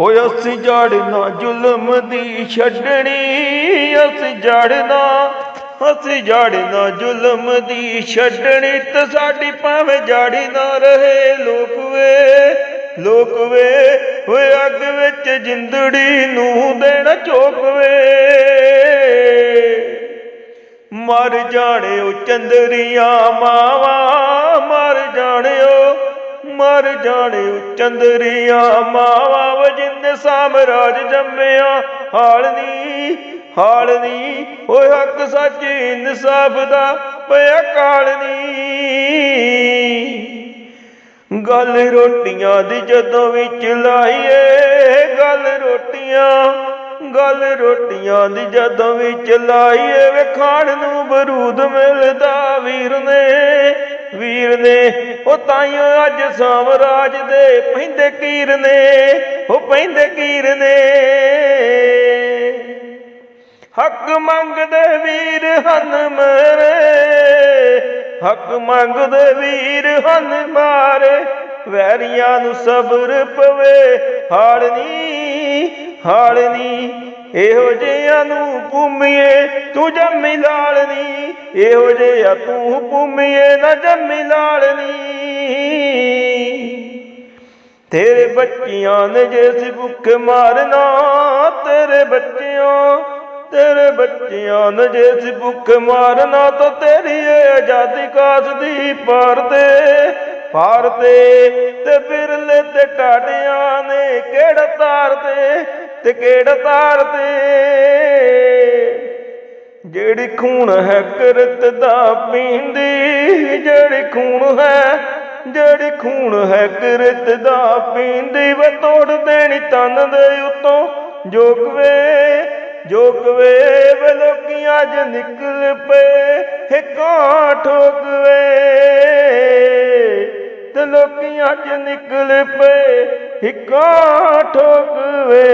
ਹੋਇ ਅਸੀਂ ਜੜਨਾ ਜ਼ੁਲਮ ਦੀ ਛੱਡਣੀ, ਅਸੀਂ ਜੜਨਾ ਅਸੀਂ ਜੜਨਾ ਜ਼ੁਲਮ ਦੀ ਛੱਡਣੀ, ਤੇ ਸਾਡੀ ਭਾਵੇਂ ਜੜੀ ਨਾ ਰਹੇ ਲੋਕ ਵੇ ਲੋਕ ਵੇ ਹੋਏ ਅੱਗ ਵਿੱਚ ਜਿੰਦੜੀ ਨੂੰ ਦੇਣਾ ਝੋਕ ਵੇ। ਮਰ ਜਾਣਿਓ ਚੰਦਰੀਆਂ ਮਾਵਾ, ਮਰ ਜਾਣਿਓ ਮਰ ਜਾਣਿਓ ਚੰਦਰੀਆਂ ਮਾਵਾ ਵਜਿੰਦ ਸਾਮਰਾਜ ਜੰਮਿਆ ਹਾਲਨੀ ਹਾਲਨੀ ਓਏ ਹੱਕ ਸੱਚ ਇਨਸਾਫ ਦਾ ਪਿਆ ਕਾਲਨੀ ਗੱਲ ਰੋਟੀਆਂ ਦੀ ਜਦੋਂ ਵਿੱਚ ਲਾਈਏ, ਗੱਲ ਰੋਟੀਆਂ ਗੱਲ ਰੋਟੀਆਂ ਦੀ ਜਦੋਂ ਵਿੱਚ ਲਾਈਏ, ਵੇ ਖਾਣ ਨੂੰ ਬਰੂਦ ਮਿਲਦਾ ਵੀਰ ਨੇ ਵੀਰ ਨੇ, ਉਹ ਤਾਈਓ ਅੱਜ ਸਾਮਰਾਜ ਦੇ ਪੈਂਦੇ ਕੀਰ ਨੇ। ਉਹ ਪੈਂਦੇ ਕੀਰ ਨੇ। ਹੱਕ ਮੰਗਦੇ ਵੀਰ ਹਨ ਮੇਰੇ। ਹੱਕ ਮੰਗਦੇ ਵੀਰ ਹਨ ਮਾਰੇ। ਵੈਰੀਆਂ ਨੂੰ ਸਬਰ ਪਵੇ। ਹਾਲਨੀ ਹਾਲਨੀ ਇਹੋ ਜਿਹਿਆਂ ਨੂੰ ਭੂਮੀਏ ਤੂੰ ਜੰਮੀ ਲਾਲਨੀ ਇਹੋ ਜਿਹਾ ਤੂੰ ਭੂਮੀਏ ਨਾ ਜੰਮੀ ਲਾਲਨੀ ਤੇਰੇ ਬੱਚਿਆਂ ਨੇ ਜੇ ਸੀ ਭੁੱਖ ਮਾਰਨਾ, ਤੇਰੇ ਬੱਚਿਆਂ ਤੇਰੇ ਬੱਚਿਆਂ ਨੇ ਜੇ ਸੀ ਭੁੱਖ ਮਾਰਨਾ, ਤਾਂ ਤੇਰੀ ਇਹ ਆਜ਼ਾਦੀ ਕਾਸ ਦੀ ਪਾਰ ਤੇ ਪਾਰ ਤੇ ਤੇ ਬਿਰਲੇ ਤੇ ਟਾਟਿਆਂ ਨੇ ਕਿਹੜਾ ਤਾਰ ਤੇ ਤੇ ਕਿਹੜਾ ਤਾਰ ਤੇ? ਜਿਹੜੀ ਖੂਨ ਹੈ ਕਿਰਤ ਦਾ ਪੀਂਦੀ, ਜਿਹੜੀ ਖੂਨ ਹੈ ਜਿਹੜੀ ਖੂਨ ਹੈ ਕਿਰਤ ਦਾ, ਪੀਂਦੀ ਵੇ ਤੋੜ ਦੇਣੀ ਤਨ ਦੇ ਉਤੋਂ। ਜੋਗਵੇ ਜੋਗਵੇ ਵੇ ਲੋਕੀ ਅੱਜ ਨਿਕਲ ਪਏ। ਹਿੱਕਾਂ ਠੋਕਵੇ ਤੇ ਲੋਕੀ ਅੱਜ ਨਿਕਲ ਪਏ। ਹਿੱਕਾਂ ਠੋਕਵੇ